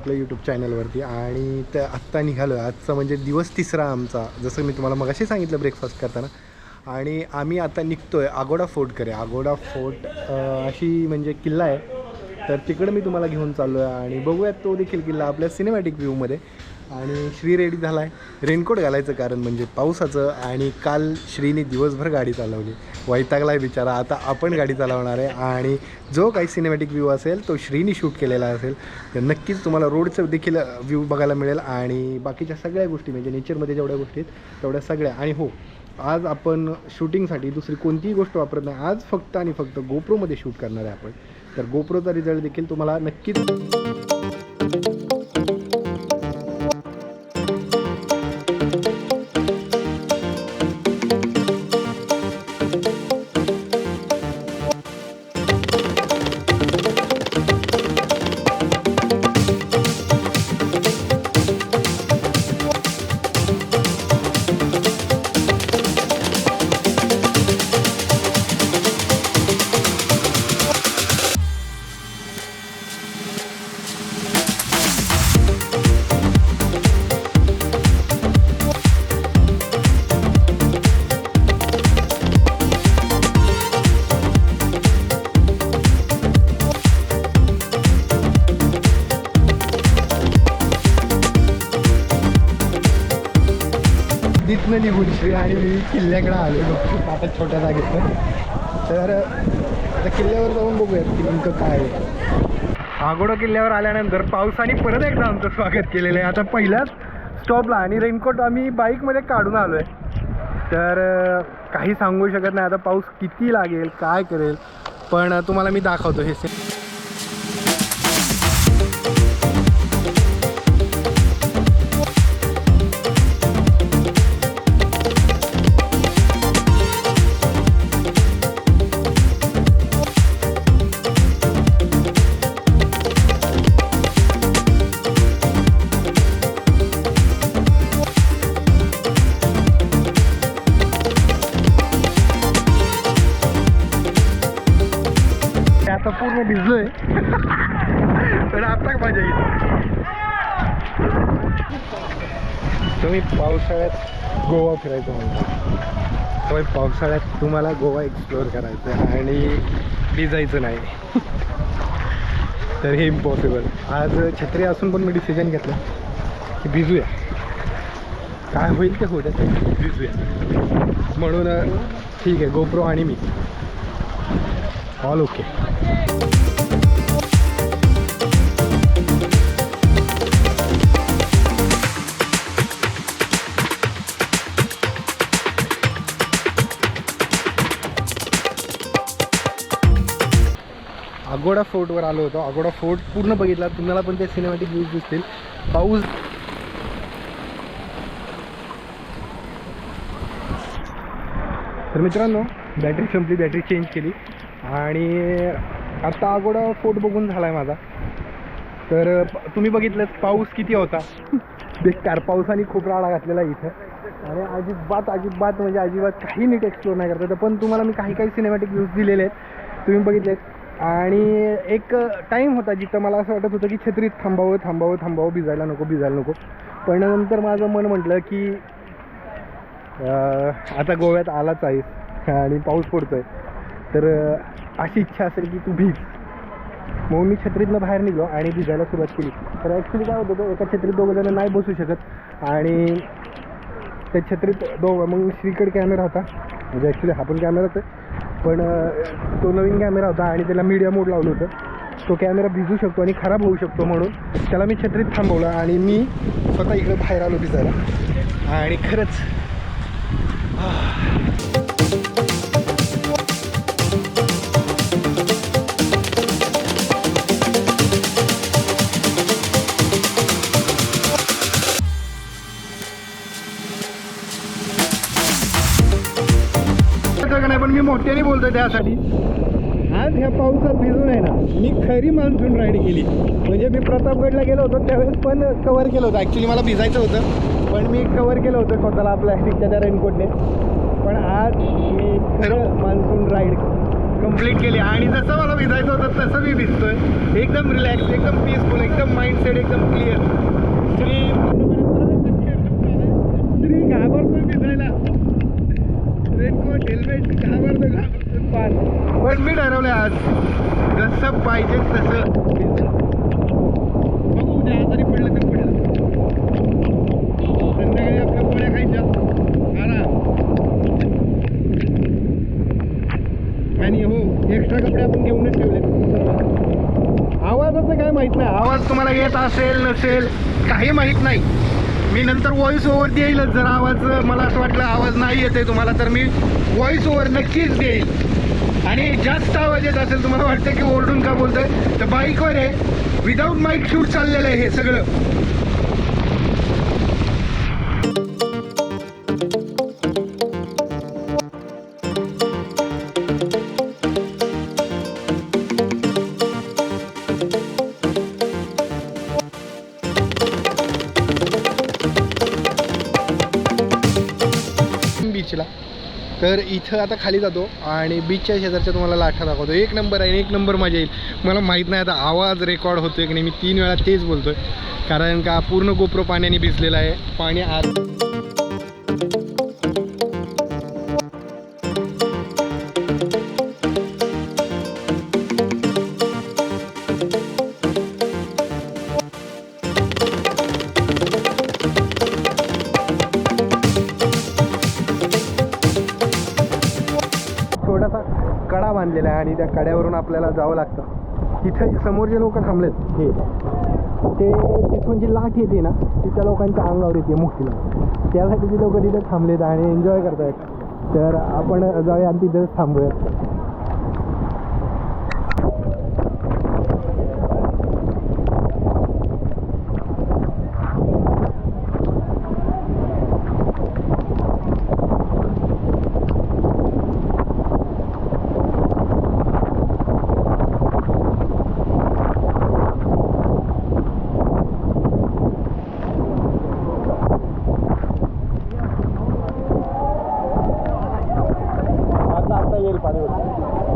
आपल्या यूट्यूब चॅनलवरती आणि त्या आत्ता निघालो आहे आजचा म्हणजे दिवस तिसरा आमचा जसं मी तुम्हाला मगाशी सांगितलं ब्रेकफास्ट करताना. आणि आम्ही आता निघतो आहे आगोडा फोर्टकडे आगोडा फोर्ट अशी म्हणजे किल्ला आहे. तर तिकडं मी तुम्हाला घेऊन चाललो आहे आणि बघूयात तो देखील किल्ला आपल्या सिनेमॅटिक व्ह्यूमध्ये आणि श्री रेडी झाला आहे रेनकोट घालायचं कारण म्हणजे पावसाचं आणि काल श्रीने दिवसभर गाडी चालवली. वैतागला आहे बिचारा. आता आपण गाडी चालवणार आहे आणि जो काही सिनेमॅटिक व्ह्यू असेल तो श्रीनी शूट केलेला असेल तर नक्कीच तुम्हाला रोडचं देखील व्ह्यू बघायला मिळेल. आणि बाकीच्या सगळ्या गोष्टी म्हणजे नेचरमध्ये जेवढ्या गोष्टी आहेत तेवढ्या सगळ्या. आणि हो आज आपण शूटिंगसाठी दुसरी कोणतीही गोष्ट वापरत नाही. आज फक्त आणि फक्त गोप्रोमध्ये शूट करणार आहे आपण. तर गोप्रोचा रिझल्ट देखील तुम्हाला नक्कीच तिथनं निघून श्री आणि मी किल्ल्याकडे आलो आता छोट्या जागेतनं. तर आता किल्ल्यावर जाऊन बघूयात की नेमकं काय आहे. आगोडा किल्ल्यावर आल्यानंतर पावसाने परत एकदा आमचं स्वागत केलेलं आहे. आता पहिल्याच स्टॉपला आणि रेनकोट आम्ही बाईकमध्ये काढून आलो आहे तर काही सांगू शकत नाही. आता पाऊस किती लागेल काय करेल? पण तुम्हाला मी दाखवतो हे से- पूर्ण पण आता मजा येईल. तुम्ही पावसाळ्यात गोवा फिरायचं म्हणता. तुम्ही पावसाळ्यात तुम्हाला गोवा एक्सप्लोअर करायचं आणि भिजायचं नाही. तर हे इम्पॉसिबल आज छत्री असून पण मी डिसिजन घेतलं की भिजूया. काय होईल ते होत्या भिजूया. म्हणून ठीक आहे गोप्रो आणि मी. ऑल ओके अगोडा फोर्टवर आलो होतो. अगोडा फोर्ट पूर्ण बघितला. तुम्हाला पण ते सिनेमॅटिक व्ह्यूज दिसतील. पाऊस तर मित्रांनो बॅटरी संपली. बॅटरी चेंज केली. आणि आता अगोडा फोर्ट बघून झाला आहे माझा. तर तुम्ही बघितलं पाऊस किती होता? बेकार पावसाने खूप राडा घातलेला आहे इथं. आणि अजिबात अजिबात म्हणजे अजिबात काही नीट एक्सप्लोर नाही करता पण तुम्हाला मी काही काही सिनेमॅटिक व्ह्यूज दिलेले आहेत. तुम्ही बघितलेत. आणि एक टाईम होता जिथं मला असं वाटत होतं की छत्रीत थांबावं थांबावं थांबावं भिजायला नको भिजायला नको. पण नंतर माझं मन म्हटलं की आता गोव्यात आलाच आहेस आणि पाऊस पडतोय. तर अशी इच्छा असेल की तू भिज. मग मी छत्रीतनं बाहेर निघलो आणि भिजायला सुरुवात केली. तर ॲक्च्युली काय होतं एका छत्रीत दोघं जण नाही बसू शकत आणि त्या छत्रीत दोघं मग श्रीकडे कॅमेरा होता. म्हणजे ॲक्च्युली हा पण कॅमेराच आहे पण तो नवीन कॅमेरा होता आणि त्याला मीडिया मोड लावलं होतं. तो कॅमेरा भिजू शकतो आणि खराब होऊ शकतो म्हणून त्याला मी छत्रीत थांबवलं आणि मी स्वतः इकडे बाहेर आलो भिजायला. आणि खरंच मोठ्याने बोलतोय त्यासाठी. आज ह्या पावसात भिजून आहे ना मी खरी मान्सून राईड केली. म्हणजे मी प्रतापगडला गेलो होतो त्यावेळेस पण कवर केलं होतं. ॲक्च्युली मला भिजायचं होतं पण मी कवर केलं होतं स्वतःला प्लॅस्टिकच्या त्या रेनकोटने पण आज मी खरं मान्सून राईड कंप्लीट केली. आणि जसं मला भिजायचं होतं तसं मी भिजतोय. एकदम रिलॅक्स एकदम पीसफुल एकदम माइंडसेट एकदम क्लिअर श्री श्री घाबरतो भिजायला. रेनकोट हेल्मेट घाबरतो घाबरतो पार पण मी ठरवलं आज जसं पाहिजे तसं. भिजणार. बघू उद्या आजारी पडलं तर पडलं. संध्याकाळी आपल्या गोळ्या खायच्या. आराम आणि हो एक्स्ट्रा कपडे आपण घेऊनच ठेवले आवाजाचं काय माहीत नाही. आवाज तुम्हाला येत असेल नसेल काही माहीत नाही. मी नंतर व्हॉइस ओव्हर देईलच. जर आवाज मला असं वाटलं आवाज नाही येत आहे तुम्हाला तर मी व्हॉइस ओव्हर नक्कीच देईल आणि जास्त आवाज येत असेल तुम्हाला वाटतं की ओरडून का बोलतोय? तर बाईकवर आहे विदाऊट माईक शूट चाललेलं आहे हे सगळं. तर इथं आता खाली जातो आणि बीचच्या शेजारच्या तुम्हाला लाठा दाखवतो. एक नंबर आहे एक नंबर मजा येईल. मला माहीत नाही आता आवाज रेकॉर्ड होतोय की नाही. मी तीन वेळा तेच बोलतोय. कारण का पूर्ण गोप्रो पाण्याने भिजलेलं आहे. पाणी आत बांधलेला आहे आणि त्या कड्यावरून आपल्याला जावं लागतं. तिथे समोर जे लोक थांबलेत हे ते तिथून जी लाट येते ना ती त्या लोकांच्या अंगावर येते मोठी त्यासाठी ती लोक तिथे थांबलेत आणि एन्जॉय करतायत. तर आपण जाऊया आणि तिथेच थांबूयात. आता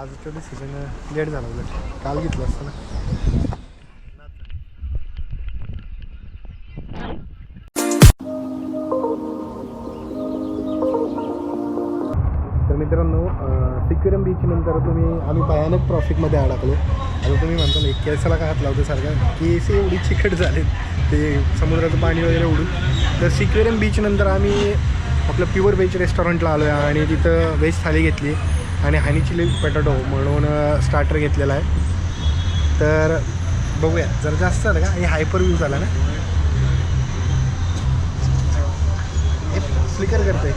आज डिसिजन लेट झाला उलट. काल घेतलं असतं ना. तर मित्रांनो सिक्युरम बीच नंतर तुम्ही आम्ही भयानक ट्रॉफिकमध्ये अडकलो. आता तुम्ही म्हणता ना केसाला का हात लावतो सारखा? केस एवढी चिकट झाले ते समुद्राचं पाणी वगैरे उडून. तर सिक्युरम बीच नंतर आम्ही आपलं प्युअर व्हेज रेस्टॉरंटला आलो आहे आणि तिथं व्हेज थाली घेतली. आणि हनी चिली पटॅटो म्हणून स्टार्टर घेतलेला आहे. तर बघूया जर जास्त झालं का? हे हायपर व्ह्यू झाला ना? हे फ्लिकर करते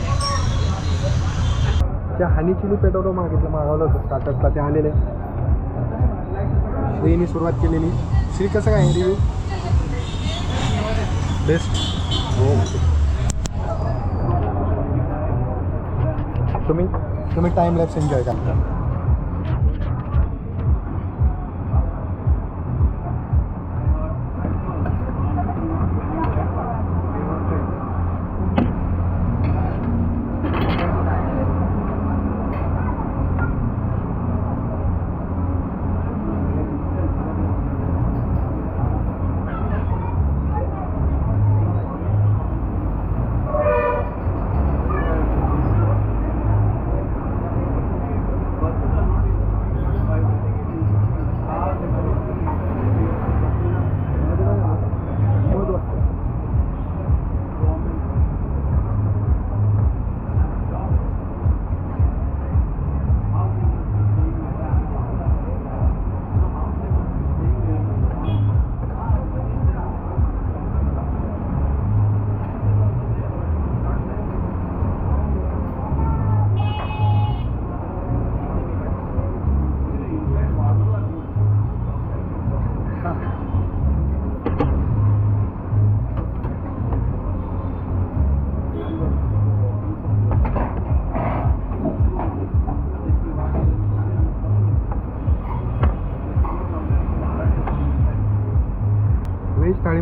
त्या हनी चिली पेटोटो मागितलं मागवलं होतं स्टार्टर्सला ते आलेले. श्रीनी सुरुवात केलेली. श्री कसं काय रिव्ह्यू बेस्ट हो. तुम्ही? तुम्ही टाईम लॅप्स एन्जॉय करा.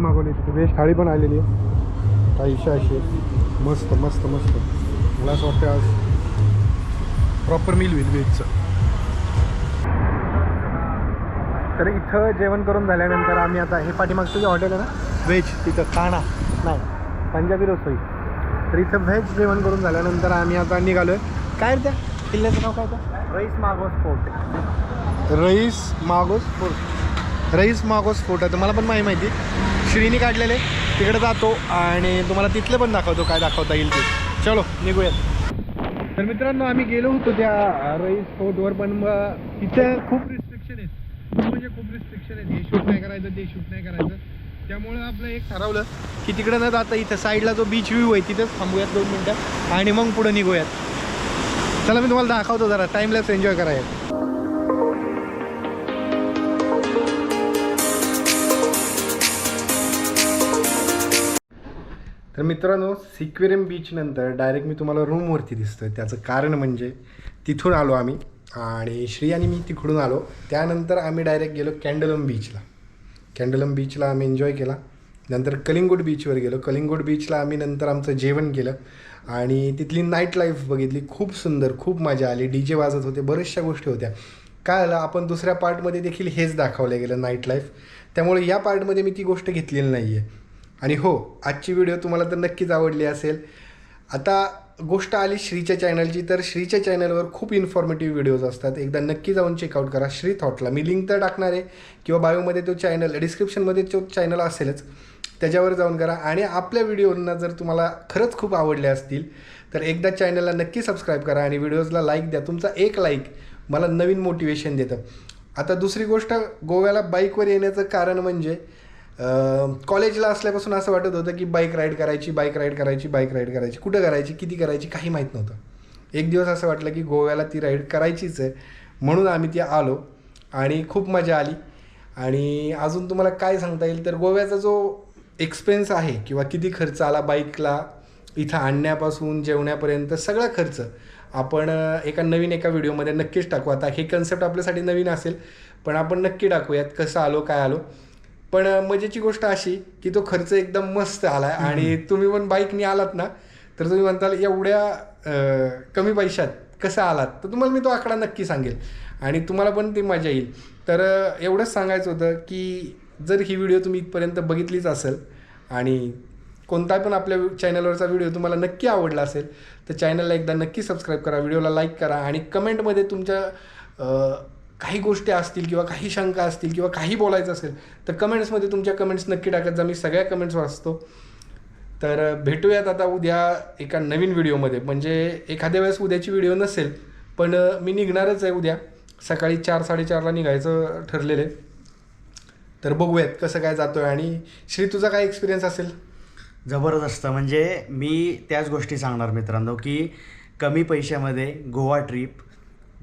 मागवली होती. व्हेज थाळी पण आलेली आहे. काही अशी आहे. मस्त मस्त मस्त. मला असं वाटतं आज प्रॉपर मील होईल व्हेजचं तर इथं जेवण करून झाल्यानंतर आम्ही आता हे पाठीमागचं जे हॉटेल आहे ना व्हेज तिथं खाणा. नाही पंजाबी रसोई. तर इथं व्हेज जेवण करून झाल्यानंतर आम्ही आता निघालो आहे काय त्या? किल्ल्याचं नाव काय त्या? Reis Magos fort Reis Magos fort Reis Magos fort आहे. तर मला पण माहिती माहिती श्रीनी काढलेले. तिकडे जातो आणि तुम्हाला तिथलं पण दाखवतो काय दाखवता येईल ते. चलो निघूयात. तर मित्रांनो आम्ही गेलो होतो त्या रईस फोर्टवर पण मग तिथं खूप रिस्ट्रिक्शन आहेत. खूप म्हणजे खूप रिस्ट्रिक्शन आहेत. हे शूट नाही करायचं ते शूट नाही करायचं. त्यामुळं आपलं एक ठरवलं की तिकडं न जाता इथं साईडला जो बीच व्ह्यू आहे तिथंच थांबूयात दोन मिनटं आणि मग पुढं निघूयात. चला मी तुम्हाला दाखवतो जरा. टाईमलाच एन्जॉय करायला. तर मित्रांनो सिक्वेरियम बीचनंतर डायरेक्ट मी तुम्हाला रूमवरती दिसतोय. त्याचं कारण म्हणजे तिथून आलो आम्ही आणि श्री आणि मी तिकडून आलो. त्यानंतर आम्ही डायरेक्ट गेलो कॅन्डलम बीचला कॅन्डलम बीचला आम्ही एन्जॉय केला. नंतर कलिंगूट बीचवर गेलो. कलिंगूट बीचला आम्ही नंतर आमचं जेवण केलं आणि तिथली नाईट लाईफ बघितली. खूप सुंदर खूप मजा आली. डी जे वाजत होते बऱ्याचशा गोष्टी होत्या. काय आलं आपण दुसऱ्या पार्टमध्ये देखील हेच दाखवलं गेलं नाईट लाईफ त्यामुळे या पार्टमध्ये मी ती गोष्ट घेतलेली नाही आहे आणि हो आजची व्हिडिओ तुम्हाला तर नक्कीच आवडली असेल. आता गोष्ट आली श्रीच्या चॅनलची तर श्रीच्या चॅनलवर खूप इन्फॉर्मेटिव्ह व्हिडिओज असतात. एकदा नक्की जाऊन चेकआउट करा श्री थॉटला मी लिंक तर टाकणार आहे किंवा बायोमध्ये तो चॅनल डिस्क्रिप्शनमध्ये तो चॅनल असेलच त्याच्यावर जाऊन करा. आणि आपल्या व्हिडिओंना जर तुम्हाला खरंच खूप आवडले असतील तर एकदा चॅनलला नक्की सबस्क्राईब करा आणि व्हिडिओजला लाईक द्या. तुमचा एक लाईक मला नवीन मोटिवेशन देतं. आता दुसरी गोष्ट गोव्याला बाईकवर येण्याचं कारण म्हणजे कॉलेजला असल्यापासून असं वाटत होतं की बाईक राईड करायची बाईक राईड करायची बाईक राईड करायची. कुठं करायची किती करायची काही माहीत नव्हतं. एक दिवस असं वाटलं की गोव्याला ती राईड करायचीच आहे. म्हणून आम्ही ती आलो आणि खूप मजा आली. आणि अजून तुम्हाला काय सांगता येईल? तर गोव्याचा जो एक्सपेन्स आहे किंवा किती खर्च आला बाईकला इथं आणण्यापासून जेवण्यापर्यंत सगळा खर्च आपण एका नवीन एका व्हिडिओमध्ये नक्कीच टाकू. आता हे कन्सेप्ट आपल्यासाठी नवीन असेल पण आपण नक्की टाकूयात कसं आलो काय आलो. पण मजेची गोष्ट अशी की तो खर्च एकदम मस्त आला आणि तुम्ही पण बाईकने आलात ना तर तुम्ही म्हणताल एवढ्या कमी पैशात कसं आलात? तर तुम्हाला मी तो आकडा नक्की सांगेल आणि तुम्हाला पण ती मजा येईल. तर एवढंच सांगायचं होतं की जर ही व्हिडिओ तुम्ही इथपर्यंत बघितलीच असेल आणि कोणता पण आपल्या चॅनलवरचा व्हिडिओ तुम्हाला नक्की आवडला असेल तर चॅनलला एकदा नक्की सबस्क्राईब करा व्हिडिओला लाईक करा आणि कमेंटमध्ये तुमच्या काही गोष्टी असतील किंवा काही शंका असतील किंवा काही बोलायचं असेल तर कमेंट्समध्ये तुमच्या कमेंट्स नक्की टाकत जा. मी सगळ्या कमेंट्स वाचतो. तर भेटूयात आता उद्या एका नवीन व्हिडिओमध्ये म्हणजे एखाद्या वेळेस उद्याची व्हिडिओ नसेल पण मी निघणारच आहे उद्या. सकाळी चार साडेचारला निघायचं ठरलेलं आहे. तर बघूयात कसं काय जातो आहे आणि श्री तुझा काय एक्सपिरियन्स असेल? जबरदस्त. म्हणजे मी त्याच गोष्टी सांगणार मित्रांनो की कमी पैशामध्ये गोवा ट्रिप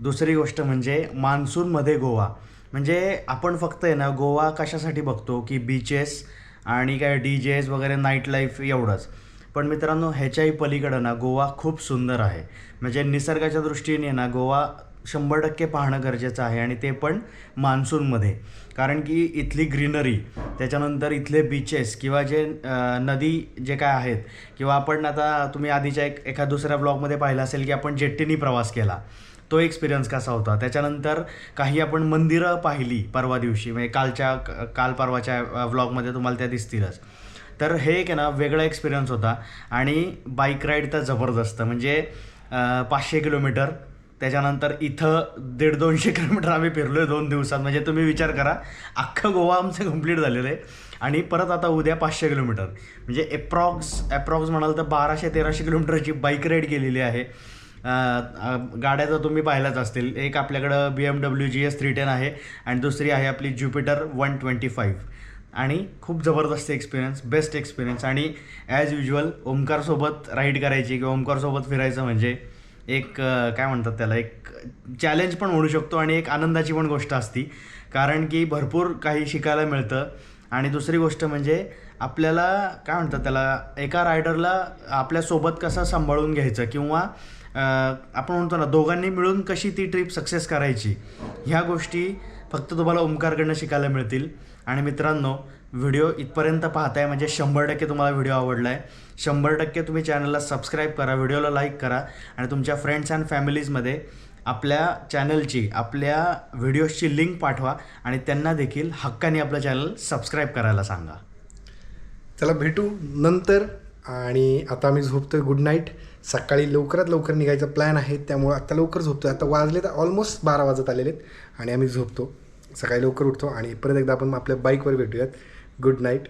दुसरी गोष्ट म्हणजे मान्सूनमध्ये गोवा. म्हणजे आपण फक्त आहे ना गोवा कशासाठी बघतो की बीचेस आणि काय डी जेस वगैरे नाईट लाईफ एवढंच. पण मित्रांनो ह्याच्याही पलीकडं ना गोवा खूप सुंदर आहे. म्हणजे निसर्गाच्या दृष्टीने ना गोवा शंभर टक्के पाहणं गरजेचं आहे आणि ते पण मान्सूनमध्ये. कारण की इथली ग्रीनरी त्याच्यानंतर इथले बीचेस किंवा जे नदी जे काय आहेत किंवा आपण आता तुम्ही आधीच्या एक एका दुसऱ्या ब्लॉगमध्ये पाहिलं असेल की आपण जेट्टीनी प्रवास केला. तो एक्सपिरियन्स कसा होता? त्याच्यानंतर काही आपण मंदिरं पाहिली परवा दिवशी म्हणजे कालच्या काल परवाच्या व्लॉगमध्ये तुम्हाला त्या दिसतीलच. तर हे एक आहे ना वेगळा एक्सपिरियन्स होता. आणि बाईक राईड तर जबरदस्त म्हणजे पाचशे किलोमीटर त्याच्यानंतर इथं दीड दोनशे किलोमीटर आम्ही फिरलो आहे दोन दिवसात. म्हणजे तुम्ही विचार करा अख्खं गोवा आमचं कंप्लीट झालेलं आहे. आणि परत आता उद्या पाचशे किलोमीटर. म्हणजे एप्रॉक्स ॲप्रॉक्स म्हणाल तर बाराशे तेराशे किलोमीटरची बाईक राईड केलेली आहे. गाड्या तर तुम्ही पाहिल्याच असतील एक आपल्याकडं B M W G S three ten आहे आणि दुसरी आहे आपली ज्युपिटर वन ट्वेंटी फाईव्ह आणि खूप जबरदस्त एक्सपिरियन्स बेस्ट एक्सपिरियन्स आणि ॲज युजल ओमकारसोबत राईड करायची किंवा ओमकारसोबत फिरायचं म्हणजे एक काय म्हणतात त्याला एक चॅलेंज पण म्हणू शकतो आणि एक आनंदाची पण गोष्ट असती. कारण की भरपूर काही शिकायला मिळतं. आणि दुसरी गोष्ट म्हणजे आपल्याला काय म्हणतात त्याला एका रायडरला आपल्यासोबत कसं सांभाळून घ्यायचं किंवा आपण म्हणतो ना दोघांनी मिळून कशी ती ट्रिप सक्सेस करायची ह्या गोष्टी फक्त तुम्हाला ओंकारकडनं शिकायला मिळतील. आणि मित्रांनो व्हिडिओ इथपर्यंत पाहताय म्हणजे शंभर टक्के तुम्हाला व्हिडिओ आवडला आहे शंभर टक्के तुम्ही चॅनलला सबस्क्राईब करा व्हिडिओला लाईक करा. आणि तुमच्या फ्रेंड्स अँड फॅमिलीजमध्ये आपल्या चॅनलची आपल्या व्हिडिओजची लिंक पाठवा. आणि त्यांना देखील हक्काने आपलं चॅनल सबस्क्राईब करायला सांगा. चला भेटू नंतर. आणि आता आम्ही झोपतोय. गुड नाईट सकाळी लवकरात लवकर निघायचा प्लॅन आहे त्यामुळं आता लवकर झोपतो आता वाजले तर ऑलमोस्ट बारा वाजत आलेले आहेत आणि आम्ही झोपतो. सकाळी लवकर उठतो आणि परत एकदा आपण आपल्या बाईकवर भेटूयात. Good night